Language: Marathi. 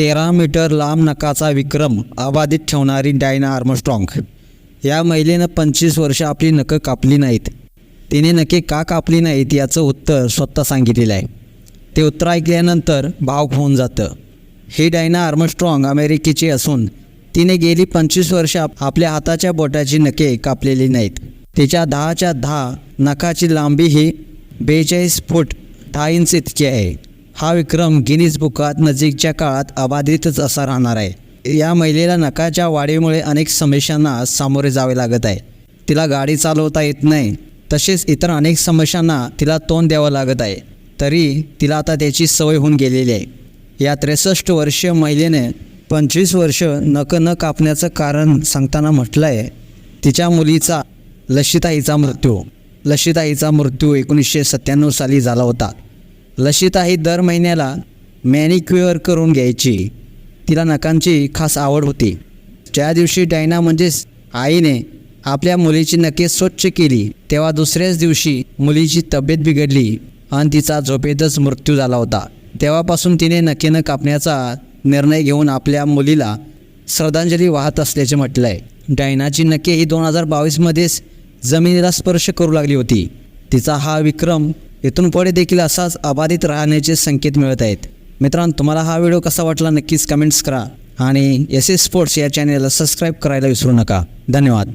तेरा मीटर लांब नकाचा विक्रम अबाधित ठेवणारी डायना आर्मस्ट्रॉंग. या महिलेनं पंचवीस वर्ष आपली नखं कापली नाहीत. तिने नखे का कापली नाहीत याचं उत्तर स्वतः सांगितलेलं आहे. ते उत्तर ऐकल्यानंतर भावक होऊन जातं. ही डायना आर्मस्ट्रॉंग अमेरिकेची असून तिने गेली पंचवीस वर्ष आपल्या हाताच्या बोटाची नखे कापलेली नाहीत. तिच्या दहाच्या दहा नखाची लांबी ही बेचाळीस फूट दहा इंच इतकी आहे. हा विक्रम गिनीज बुकात नजीकच्या काळात अबाधितच असा राहणार आहे. या महिलेला नकाच्या वाढीमुळे अनेक समस्यांना सामोरे जावे लागत आहे. तिला गाडी चालवता येत नाही. तसेच इतर अनेक समस्यांना तिला तोंड द्यावं लागत आहे. तरी तिला आता त्याची सवय होऊन गेलेली आहे. या त्रेसष्ट वर्षीय महिलेने पंचवीस वर्ष नक न कापण्याचं कारण सांगताना म्हटलं आहे तिच्या मुलीचा लशिताईचा मृत्यू. लशिताईचा मृत्यू एकोणीसशे सत्त्याण्णव साली झाला होता. लशिताही दर महिन्याला मॅनिक्युअर करून घ्यायची. तिला नखांची खास आवड होती. ज्या दिवशी डायना म्हणजेच आईने आपल्या मुलीची नखे स्वच्छ केली तेव्हा दुसऱ्याच दिवशी मुलीची तब्येत बिघडली आणि तिचा झोपेतच मृत्यू झाला होता. तेव्हापासून तिने नखेनं कापण्याचा निर्णय घेऊन आपल्या मुलीला श्रद्धांजली वाहत असल्याचे म्हटलं आहे डायनाची नखे ही दोन हजार बावीसमध्येच जमिनीला स्पर्श करू लागली होती. तिचा हा विक्रम इथून पुढे देखील असाच अबाधित राहण्याचे संकेत मिळत आहेत. मित्रांनो तुम्हाला हा व्हिडिओ कसा वाटला नक्कीच कमेंट्स करा आणि एस एस स्पोर्ट्स या चॅनेलला सबस्क्राईब करायला विसरू नका. धन्यवाद.